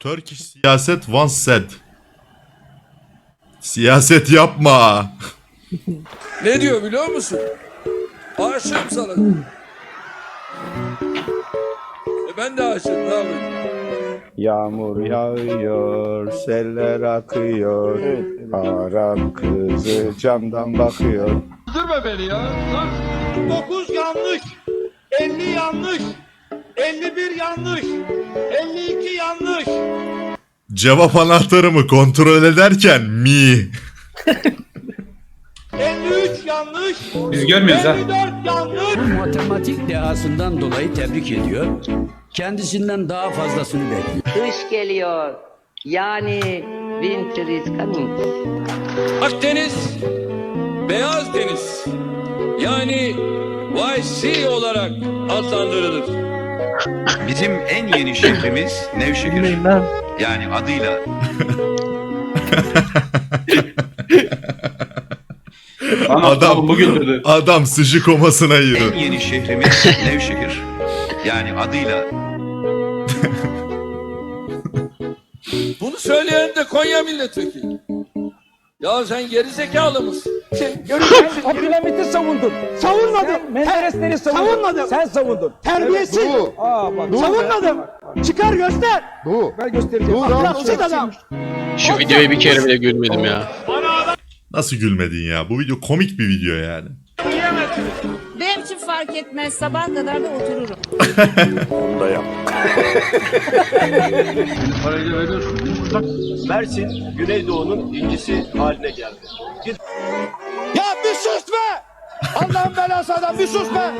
Turkish siyaset once said. Siyaset yapma. Ne diyor biliyor musun? Aşığım sana. E ben de aşığım ne yapayım? Yağmur yağıyor, seller akıyor. Arap kızı camdan bakıyor. 9 yanlış, 50 yanlış, 51 yanlış, 52 yanlış. Cevap anahtarımı kontrol ederken mi. 53 yanlış. Biz görmüyoruz ha. 54 yanlış. matematik dehasından dolayı tebrik ediyor. Kendisinden daha fazlasını bekliyor. Kış geliyor. Yani winter is coming. Akdeniz, Beyaz Deniz. Yani YC olarak adlandırılır. Bizim en yeni şehrimiz Nevşehir. Yani adıyla Adam- bugün dedi. Adam sıcı komasına en yeni şehrimiz Nevşehir. Yani adıyla Bunu söyleyen de Konya milletvekili. Ya sen geri zekalı mısın? Abdülhamit'i savundun. Savunmadım. Menderesleri savundun. Savunmadım. Sen savundun. Terbiyesiz. Aa, bak. Savunmadım. Çıkar göster. Doğu. Ben göstereceğim. Ahlaksız adam. Şu videoya bir kere bile gülmedim ya. Nasıl gülmedin ya? Bu video komik bir video yani. Benim için fark etmez. Sabah kadar da otururum. Mersin, Güneydoğu'nun incisi haline geldi. Ya bir sus be! Allah'ın belası adam bir sus be!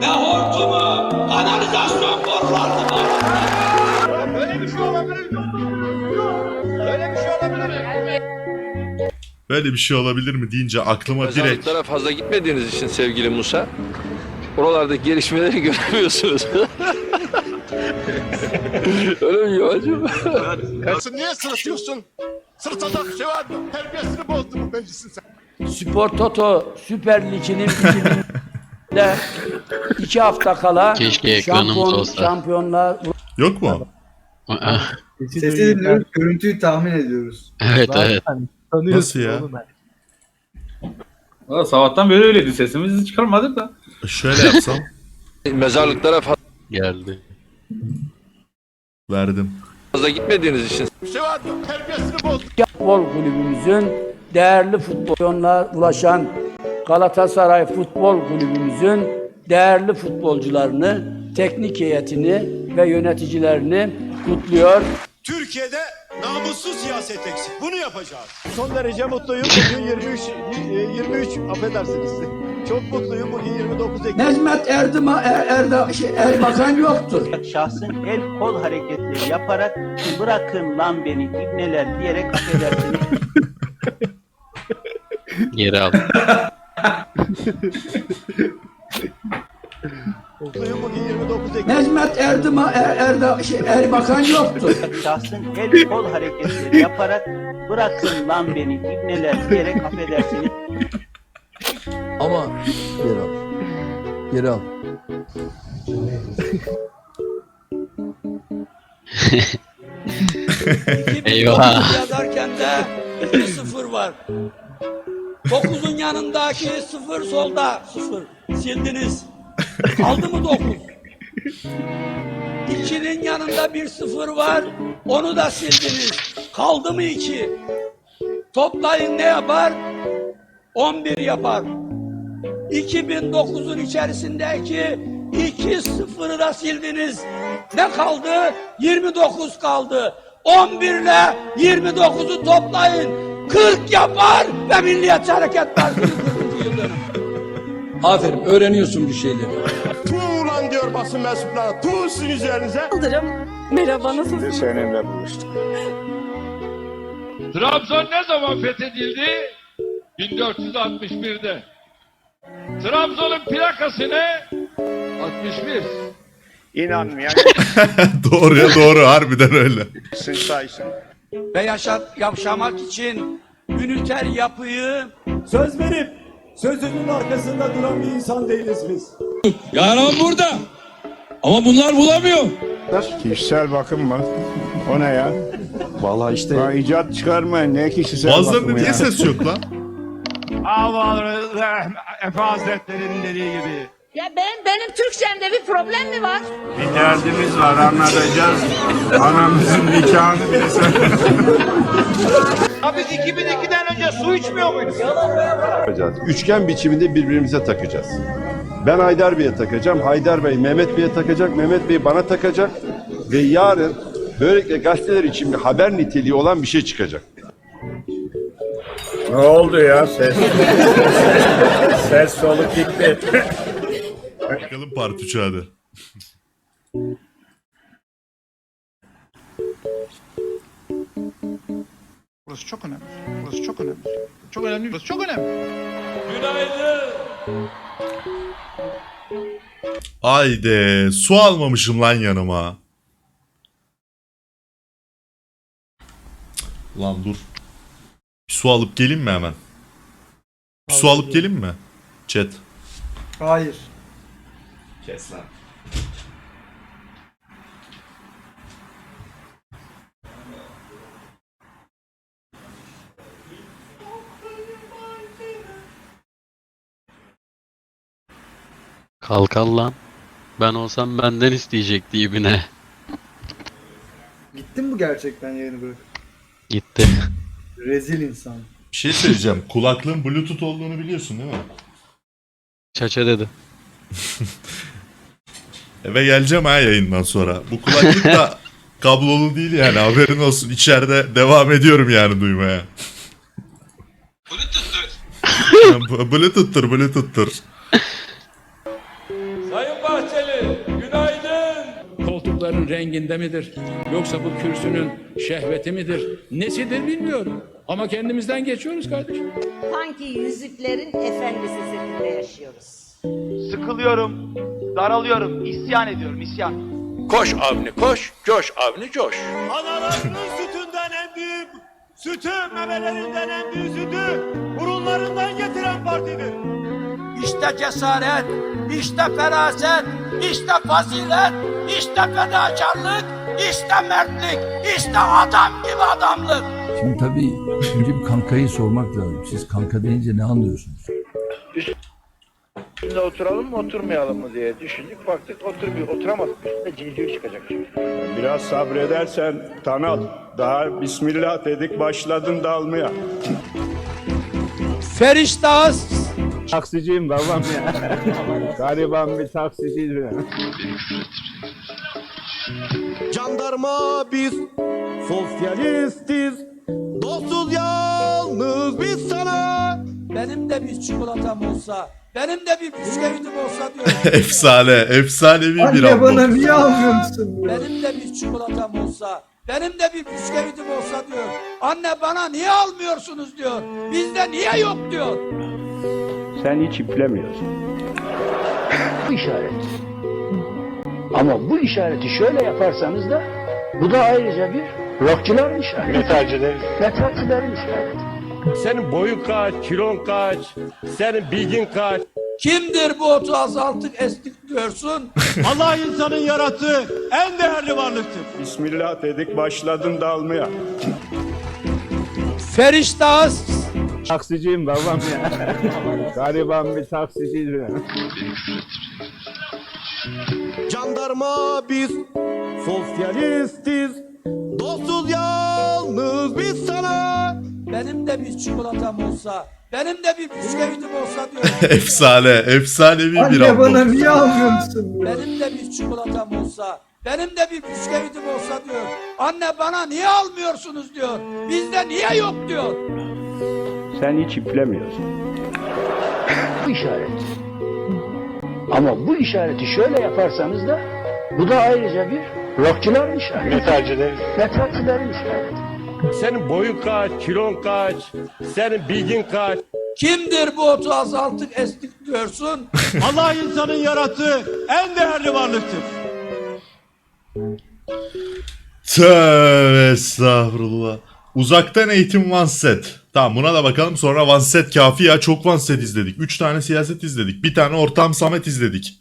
Ne hortumu? Kanalizasyon borularını Böyle bir şey olabilir mi? Böyle bir şey olabilir mi? Böyle bir şey olabilir mi deyince aklıma direkt Mezarlıklara fazla gitmediğiniz için sevgili Musa, oralardaki gelişmeleri göremiyorsunuz. Öyle mi acaba? Niye sırıtıyorsun? Sırtacak şey var mı? Terbiyesini bozdun bu meclisin sen. Spor Toto Süper Lig'inin 2000'de iki hafta kala Keşke ekranımız şampiyon, olsa. şampiyonlar yok mu? Aa, Sesi dinliyoruz. Görüntüyü tahmin ediyoruz. evet evet. Nasıl ya? Valla sabahtan beri öyleydi sesimizi çıkarmadık da. Şöyle yapsam. Mezarlıklara Geldi. Verdim. fazla gitmediğiniz için futbol kulübümüzün değerli futbolcularına ulaşan Galatasaray Futbol Kulübümüzün değerli futbolcularını, teknik heyetini ve yöneticilerini kutluyor. Türkiye'de namussuz siyaset eksik. Bunu yapacağız. Son derece mutluyum. Bugün 23, e, 23 affedersiniz. Çok mutluyum. Bugün 29 Ekim. Necmet Erdima, er, Erda, şey, Erbakan yoktur. Şahsın el kol hareketleri yaparak bırakın lan beni ibneler diyerek affedersiniz. Geri al. Mutluyum. Bugün 29 Ekim. Necmet Erdima, er, Erda, şey, Erbakan yoktur. Şahsın el kol hareketleri yaparak bırakın lan beni ibneler diyerek affedersiniz. Ama geri al. Geri al. Eyvah. Yazarken de bir sıfır var. Dokuzun yanındaki sıfır solda sıfır. Sildiniz. Kaldı mı dokuz? İkinin yanında bir sıfır var. Onu da sildiniz. Kaldı mı iki? Toplayın ne yapar? 11 yapar. 2009'un içerisindeki iki sıfırı da sildiniz. Ne kaldı? 29 kaldı. 11 ile 29'u toplayın. 40 yapar ve Milliyetçi Hareket Partisi 40. yıl dönümü. Aferin öğreniyorsun bir şeyleri. Tuğ lan diyor basın mensuplarına. Tuğ sizin üzerinize. Yıldırım. Merhaba nasılsınız? Seninle buluştuk. Trabzon ne zaman fethedildi? 1461'de. Trabzon'un plakası ne? 61. İnanmayan Doğruya doğru harbiden öyle. sıçraysın. Ve yaşat, yaşamak için üniter yapıyı Söz verip sözünün arkasında duran bir insan değiliz biz. Yaran burada. Ama bunlar bulamıyor. Kişisel bakım mı? O ne ya? Vallahi işte Ya icat çıkarmayın. Ne kişisel Bazılarında bakımı niye ya? ses yok lan? Efe Hazretleri'nin dediği gibi. Ya ben benim Türkçemde bir problem mi var? Bir derdimiz var anlatacağız. Anamızın nikahını bile Biz 2002'den önce su içmiyor muyduk? yapacağız. Üçgen biçiminde birbirimize takacağız. Ben Haydar Bey'e takacağım. Haydar Bey Mehmet Bey'e takacak. Mehmet Bey bana takacak. Ve yarın böylelikle gazeteler için bir haber niteliği olan bir şey çıkacak. Ne oldu ya ses? ses soluk gitti. Bakalım part 3'ü hadi. Burası çok önemli. Burası çok önemli. Çok önemli. Burası çok önemli. Günaydın. Haydi su almamışım lan yanıma. Lan dur. Bir su alıp geleyim mi hemen? Bir su alıp geleyim mi? Chat. hayır. Kes lan. Kalkal lan. Ben olsam benden isteyecekti ibine. Gittin bu gerçekten yayını bırak. Gitti. Rezil insan. Bir şey söyleyeceğim. Kulaklığın bluetooth olduğunu biliyorsun değil mi? Çaça dedi. Eve geleceğim ha yayından sonra. Bu kulaklık da kablolu değil yani haberin olsun. İçeride devam ediyorum yani duymaya. Bluetooth'tur. Bluetooth'tur, Bluetooth'tur. Sayın Bahçeli, Koltukların renginde midir? Yoksa bu kürsünün şehveti midir? Nesidir bilmiyorum. Ama kendimizden geçiyoruz kardeşim. Sanki yüzüklerin efendisi setinde yaşıyoruz. Sıkılıyorum, daralıyorum, isyan ediyorum, isyan. Koş Avni koş, coş Avni coş. Analarının sütünden en büyük sütü, memelerinden en büyük sütü burunlarından getiren partidir. İşte cesaret, işte feraset, işte fazilet, işte fedakarlık, işte mertlik, işte adam gibi adamlık. Şimdi tabii önce bir kankayı sormak lazım. Siz kanka deyince ne anlıyorsunuz? Şimdi oturalım mı oturmayalım mı diye düşündük. Baktık oturmuyor. Oturamadık. Üstüne civciv çıkacak şimdi. Biraz sabredersen Tanal. Daha Bismillah dedik başladın dalmaya. Feriştahs, Taksiciyim babam ya. Gariban bir taksiciyim ya. Jandarma biz, sosyalistiz, dostuz yalnız biz sana. benim de bir çikolatam olsa, benim de bir bisküvitim olsa diyor. Efsane, efsanevi bir albüm. niye almıyorsun? benim de bir çikolatam olsa, benim de bir bisküvitim olsa diyor. Anne bana niye almıyorsunuz diyor. Bizde niye yok diyor. Sen hiç iplemiyorsun. Bu işaret. Ama bu işareti şöyle yaparsanız da bu da ayrıca bir rockçıların işareti. Metalciler. Metalcilerin işareti. Senin boyun kaç, kilon kaç, senin bilgin kaç. Kimdir bu otu azalttık estik diyorsun? Allah insanın yarattığı en değerli varlıktır. Bismillah dedik başladın dalmaya. Feriştahs, Taksiciyim babam ya. Gariban bir taksiciyim ya. Jandarma biz, sosyalistiz, dostuz yalnız biz sana. benim de bir çikolatam olsa, benim de bir bisküvitim olsa diyor. Efsane, efsanevi bir albüm. niye almıyorsun? benim de bir çikolatam olsa, benim de bir bisküvitim olsa diyor. Anne bana niye almıyorsunuz diyor. Bizde niye yok diyor. Sen hiç iplemiyorsun. Bu işaret. Ama bu işareti şöyle yaparsanız da bu da ayrıca bir rockçıların işareti. Metalciler. Metalcilerin işareti. Senin boyun kaç, kilon kaç, senin bilgin kaç. Kimdir bu otu azalttık estik diyorsun? Allah insanın yarattığı en değerli varlıktır. Tövbe estağfurullah. Uzaktan eğitim one set. Tamam buna da bakalım sonra one set kafi ya çok one set izledik. 3 tane siyaset izledik. Bir tane ortam samet izledik.